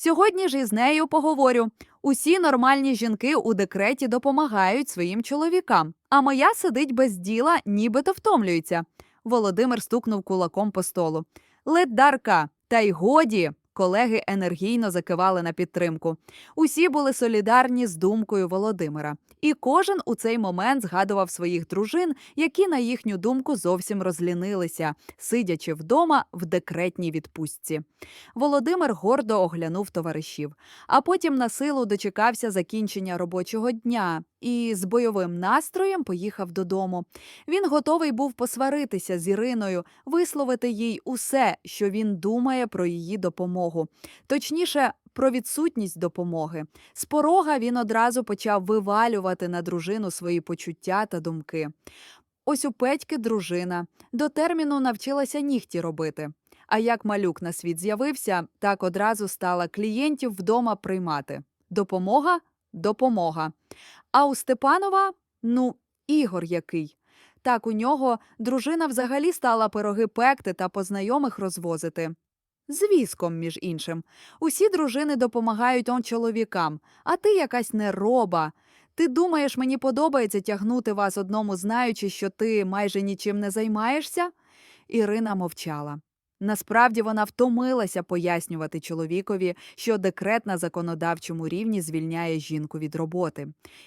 Сьогодні ж із нею поговорю. Усі нормальні жінки у декреті допомагають своїм чоловікам, а моя сидить без діла, нібито втомлюється. Володимир стукнув кулаком по столу. Ледарка, та й годі. Колеги енергійно закивали на підтримку. Усі були солідарні з думкою Володимира, і кожен у цей момент згадував своїх дружин, які, на їхню думку, зовсім розлінилися, сидячи вдома в декретній відпустці. Володимир гордо оглянув товаришів, а потім на силу дочекався закінчення робочого дня і з бойовим настроєм поїхав додому. Він готовий був посваритися з Іриною, висловити їй усе, що він думає про її допомогу, точніше, про відсутність допомоги. З порога він одразу почав вивалювати на дружину свої почуття та думки. Ось у Петьки дружина до терміну навчилася нігті робити. А як малюк на світ з'явився, так одразу стала клієнтів вдома приймати. Допомога допомога. А у Степанова ну, Ігор який. Так у нього дружина взагалі стала пироги пекти та по знайомих розвозити. З віском, між іншим. Усі дружини допомагають он чоловікам, а ти якась нероба. Ти думаєш, мені подобається тягнути вас одному, знаючи, що ти майже нічим не займаєшся? Ірина мовчала. Насправді вона втомилася пояснювати чоловікові, що декрет на законодавчому рівні звільняє жінку від роботи.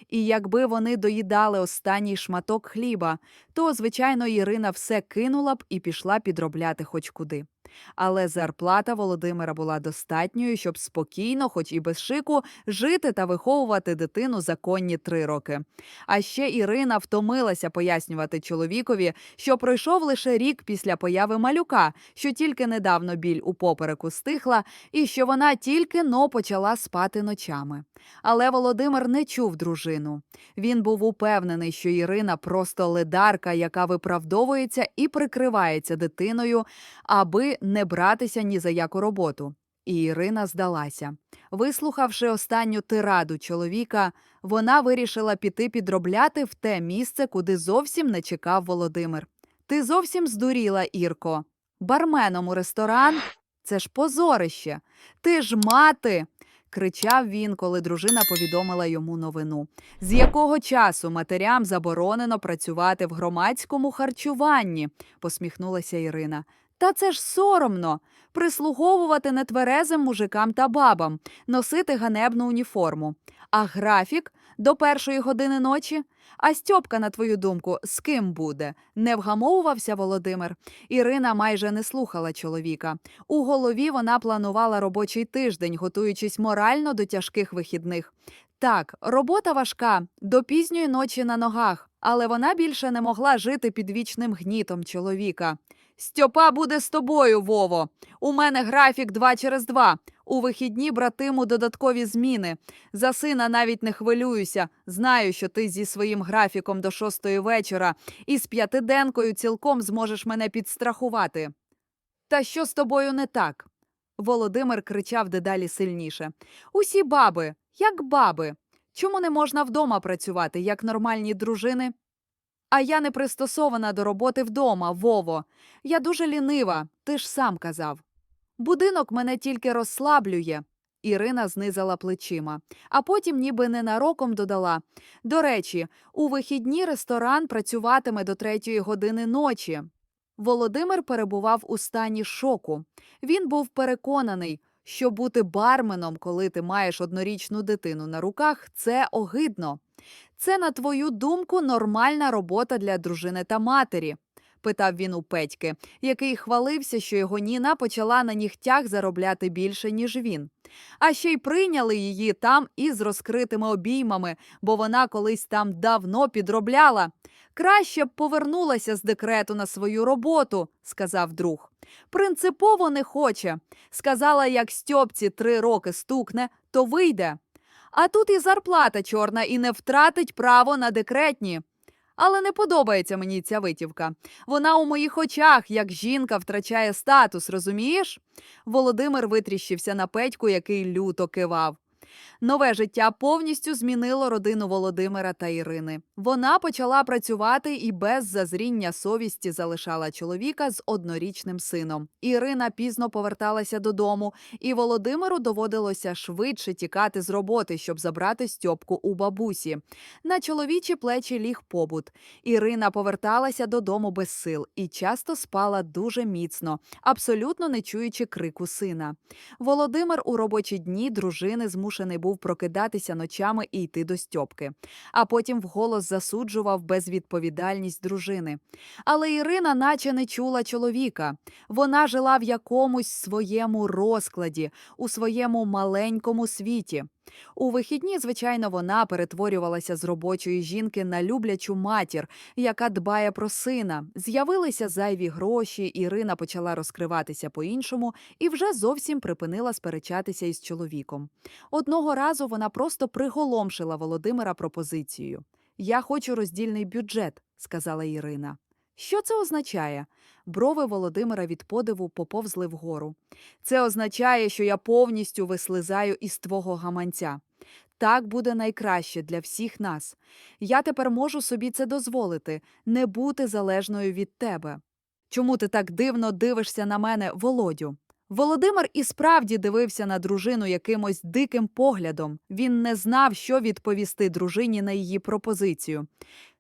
І якби вони доїдали останній шматок хліба, то, звичайно, Ірина все кинула б і пішла підробляти хоч куди. Але зарплата Володимира була достатньою, щоб спокійно, хоч і без шику, жити та виховувати дитину законні три роки. А ще Ірина втомилася пояснювати чоловікові, що пройшов лише рік після появи малюка, що тільки недавно біль у попереку стихла, і що вона тільки но почала спати ночами. Але Володимир не чув дружину. Він був упевнений, що Ірина просто ледарка, яка виправдовується і прикривається дитиною, аби не братися ні за яку роботу. І Ірина здалася. Вислухавши останню тираду чоловіка, вона вирішила піти підробляти в те місце, куди зовсім не чекав Володимир. Ти зовсім здуріла, Ірко. Барменом у ресторан це ж позорище. Ти ж мати. кричав він, коли дружина повідомила йому новину. З якого часу матерям заборонено працювати в громадському харчуванні? посміхнулася Ірина. Та це ж соромно прислуговувати нетверезим мужикам та бабам, носити ганебну уніформу. А графік до першої години ночі? А Стьопка, на твою думку, з ким буде? Не вгамовувався Володимир. Ірина майже не слухала чоловіка. У голові вона планувала робочий тиждень, готуючись морально до тяжких вихідних. Так, робота важка, до пізньої ночі на ногах, але вона більше не могла жити під вічним гнітом чоловіка. Стьопа буде з тобою, Вово. У мене графік два через два. У вихідні братиму додаткові зміни. За сина навіть не хвилююся. Знаю, що ти зі своїм графіком до шостої вечора і з п'ятиденкою цілком зможеш мене підстрахувати. Та що з тобою не так? Володимир кричав дедалі сильніше. Усі баби, як баби. Чому не можна вдома працювати, як нормальні дружини? А я не пристосована до роботи вдома, Вово. Я дуже лінива, ти ж сам казав. Будинок мене тільки розслаблює. Ірина знизала плечима, а потім ніби ненароком додала. До речі, у вихідні ресторан працюватиме до третьої години ночі. Володимир перебував у стані шоку. Він був переконаний, що бути барменом, коли ти маєш однорічну дитину на руках, це огидно. Це, на твою думку, нормальна робота для дружини та матері? питав він у Петьки, який хвалився, що його Ніна почала на нігтях заробляти більше, ніж він. А ще й прийняли її там із розкритими обіймами, бо вона колись там давно підробляла. Краще б повернулася з декрету на свою роботу, сказав друг. Принципово не хоче. Сказала, як Стьопці три роки стукне, то вийде. А тут і зарплата чорна і не втратить право на декретні. Але не подобається мені ця витівка. Вона у моїх очах, як жінка, втрачає статус, розумієш? Володимир витріщився на Петьку, який люто кивав. Нове життя повністю змінило родину Володимира та Ірини. Вона почала працювати і без зазріння совісті залишала чоловіка з однорічним сином. Ірина пізно поверталася додому, і Володимиру доводилося швидше тікати з роботи, щоб забрати Стьопку у бабусі. На чоловічі плечі ліг побут. Ірина поверталася додому без сил і часто спала дуже міцно, абсолютно не чуючи крику сина. Володимир у робочі дні дружини змушений був прокидатися ночами і йти до Стьопки, а потім вголос засуджував безвідповідальність дружини. Але Ірина наче не чула чоловіка. Вона жила в якомусь своєму розкладі, у своєму маленькому світі. У вихідні, звичайно, вона перетворювалася з робочої жінки на люблячу матір, яка дбає про сина. З'явилися зайві гроші, Ірина почала розкриватися по-іншому і вже зовсім припинила сперечатися із чоловіком. Одного разу вона просто приголомшила Володимира пропозицією. Я хочу роздільний бюджет, сказала Ірина. Що це означає? Брови Володимира від подиву поповзли вгору. Це означає, що я повністю вислизаю із твого гаманця. Так буде найкраще для всіх нас. Я тепер можу собі це дозволити, не бути залежною від тебе. Чому ти так дивно дивишся на мене, Володю? Володимир і справді дивився на дружину якимось диким поглядом. Він не знав, що відповісти дружині на її пропозицію.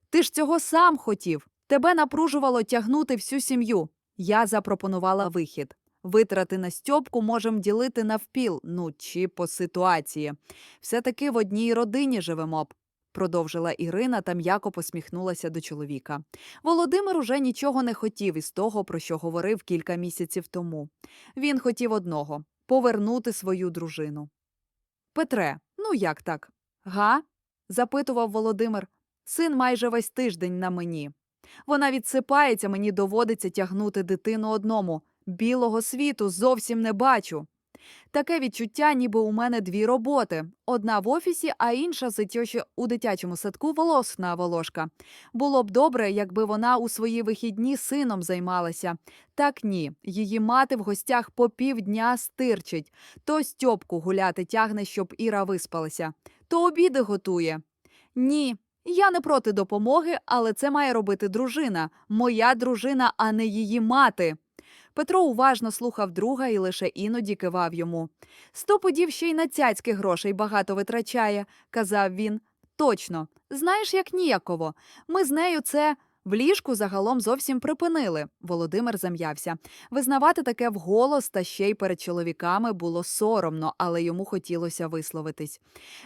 Ти ж цього сам хотів. Тебе напружувало тягнути всю сім'ю. Я запропонувала вихід. Витрати на Стьопку можемо ділити навпіл, ну чи по ситуації. Все-таки в одній родині живемо б, продовжила Ірина та м'яко посміхнулася до чоловіка. Володимир уже нічого не хотів із того, про що говорив кілька місяців тому. Він хотів одного повернути свою дружину. Петре, ну як так? Га? запитував Володимир. Син майже весь тиждень на мені. Вона відсипається, мені доводиться тягнути дитину одному. Білого світу зовсім не бачу. Таке відчуття, ніби у мене дві роботи: одна в офісі, а інша ситьоші у дитячому садку волосна волошка. Було б добре, якби вона у свої вихідні сином займалася. Так ні, її мати в гостях по півдня стирчить, то Стьопку гуляти тягне, щоб Іра виспалася, то обіди готує. Ні, я не проти допомоги, але це має робити дружина, моя дружина, а не її мати. Петро уважно слухав друга і лише іноді кивав йому. Сто подів ще й на цяцьки грошей багато витрачає, казав він. Точно, знаєш, як ніяково. Ми з нею це. В ліжку загалом зовсім припинили. Володимир зам'явся. Визнавати таке вголос та ще й перед чоловіками було соромно, але йому хотілося висловитись.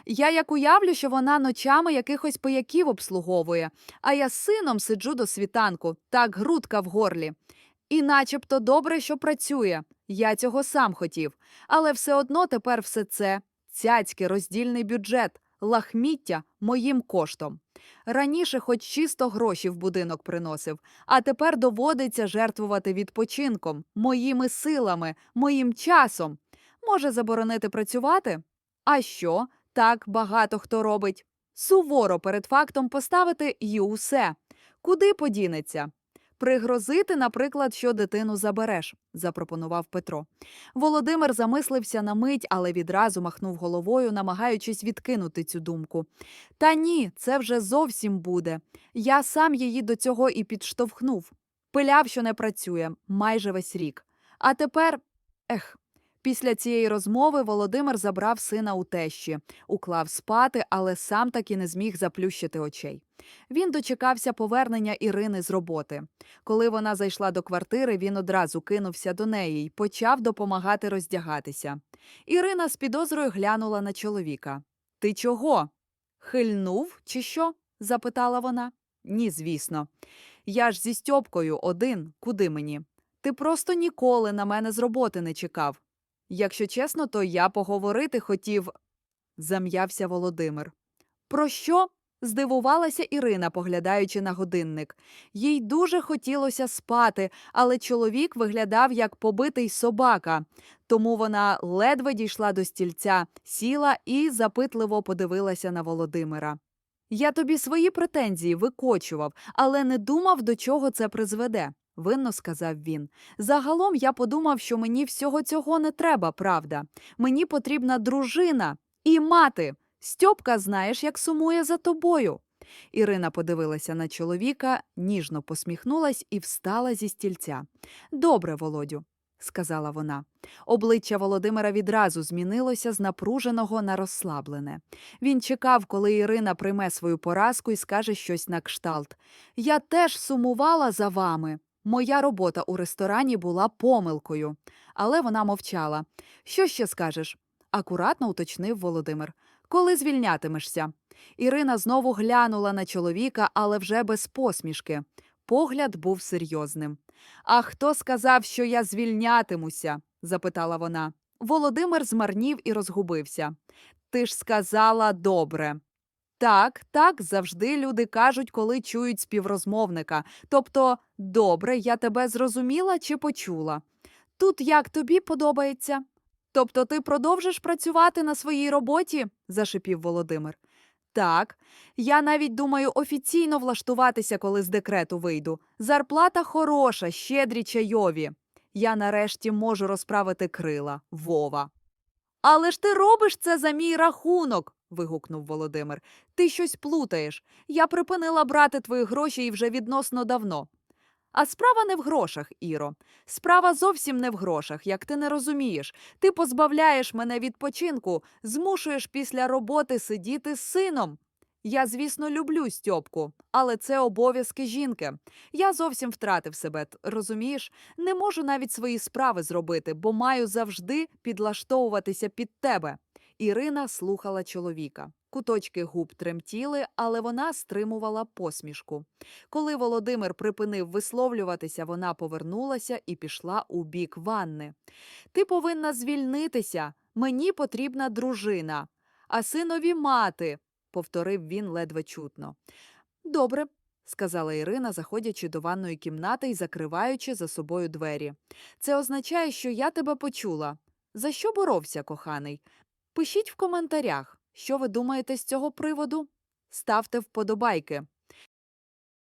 Я як уявлю, що вона ночами якихось пияків обслуговує, а я з сином сиджу до світанку, так грудка в горлі. І начебто добре, що працює. Я цього сам хотів. Але все одно тепер все це цяцьки, роздільний бюджет, лахміття моїм коштом. Раніше хоч чисто гроші в будинок приносив, а тепер доводиться жертвувати відпочинком, моїми силами, моїм часом. Може заборонити працювати? А що? Так багато хто робить. Суворо перед фактом поставити і усе. Куди подінеться? Пригрозити, наприклад, що дитину забереш, запропонував Петро. Володимир замислився на мить, але відразу махнув головою, намагаючись відкинути цю думку. Та ні, це вже зовсім буде. Я сам її до цього і підштовхнув. Пиляв, що не працює майже весь рік. А тепер, ех. Після цієї розмови Володимир забрав сина у тещі, уклав спати, але сам таки не зміг заплющити очей. Він дочекався повернення Ірини з роботи. Коли вона зайшла до квартири, він одразу кинувся до неї й почав допомагати роздягатися. Ірина з підозрою глянула на чоловіка. Ти чого? Хильнув, чи що? запитала вона. Ні, звісно. Я ж зі Стьопкою один, куди мені? Ти просто ніколи на мене з роботи не чекав. Якщо чесно, то я поговорити хотів, зам'явся Володимир. Про що? здивувалася Ірина, поглядаючи на годинник. Їй дуже хотілося спати, але чоловік виглядав як побитий собака. Тому вона ледве дійшла до стільця, сіла і запитливо подивилася на Володимира. Я тобі свої претензії викочував, але не думав, до чого це призведе, винно сказав він. Загалом я подумав, що мені всього цього не треба, правда. Мені потрібна дружина. І мати, Стьопка, знаєш, як сумує за тобою. Ірина подивилася на чоловіка, ніжно посміхнулась і встала зі стільця. Добре, Володю, сказала вона. Обличчя Володимира відразу змінилося з напруженого на розслаблене. Він чекав, коли Ірина прийме свою поразку і скаже щось на кшталт. Я теж сумувала за вами. Моя робота у ресторані була помилкою. Але вона мовчала. Що ще скажеш? акуратно уточнив Володимир. Коли звільнятимешся? Ірина знову глянула на чоловіка, але вже без посмішки. Погляд був серйозним. А хто сказав, що я звільнятимуся? запитала вона. Володимир змарнів і розгубився. Ти ж сказала добре. Так, так, завжди люди кажуть, коли чують співрозмовника. Тобто, добре, я тебе зрозуміла чи почула. Тут як тобі подобається? Тобто ти продовжиш працювати на своїй роботі? зашипів Володимир. Так, я навіть думаю офіційно влаштуватися, коли з декрету вийду. Зарплата хороша, щедрі чайові. Я нарешті можу розправити крила, Вова. Але ж ти робиш це за мій рахунок. Вигукнув Володимир. Ти щось плутаєш. Я припинила брати твої гроші і вже відносно давно. А справа не в грошах, Іро. Справа зовсім не в грошах, як ти не розумієш. Ти позбавляєш мене відпочинку, змушуєш після роботи сидіти з сином. Я, звісно, люблю Стьопку, але це обов'язки жінки. Я зовсім втратив себе, розумієш? Не можу навіть свої справи зробити, бо маю завжди підлаштовуватися під тебе. Ірина слухала чоловіка. Куточки губ тремтіли, але вона стримувала посмішку. Коли Володимир припинив висловлюватися, вона повернулася і пішла у бік ванни. Ти повинна звільнитися. Мені потрібна дружина, а синові мати, повторив він ледве чутно. Добре, сказала Ірина, заходячи до ванної кімнати і закриваючи за собою двері. Це означає, що я тебе почула. За що боровся, коханий? Пишіть в коментарях, що ви думаєте з цього приводу. Ставте вподобайки.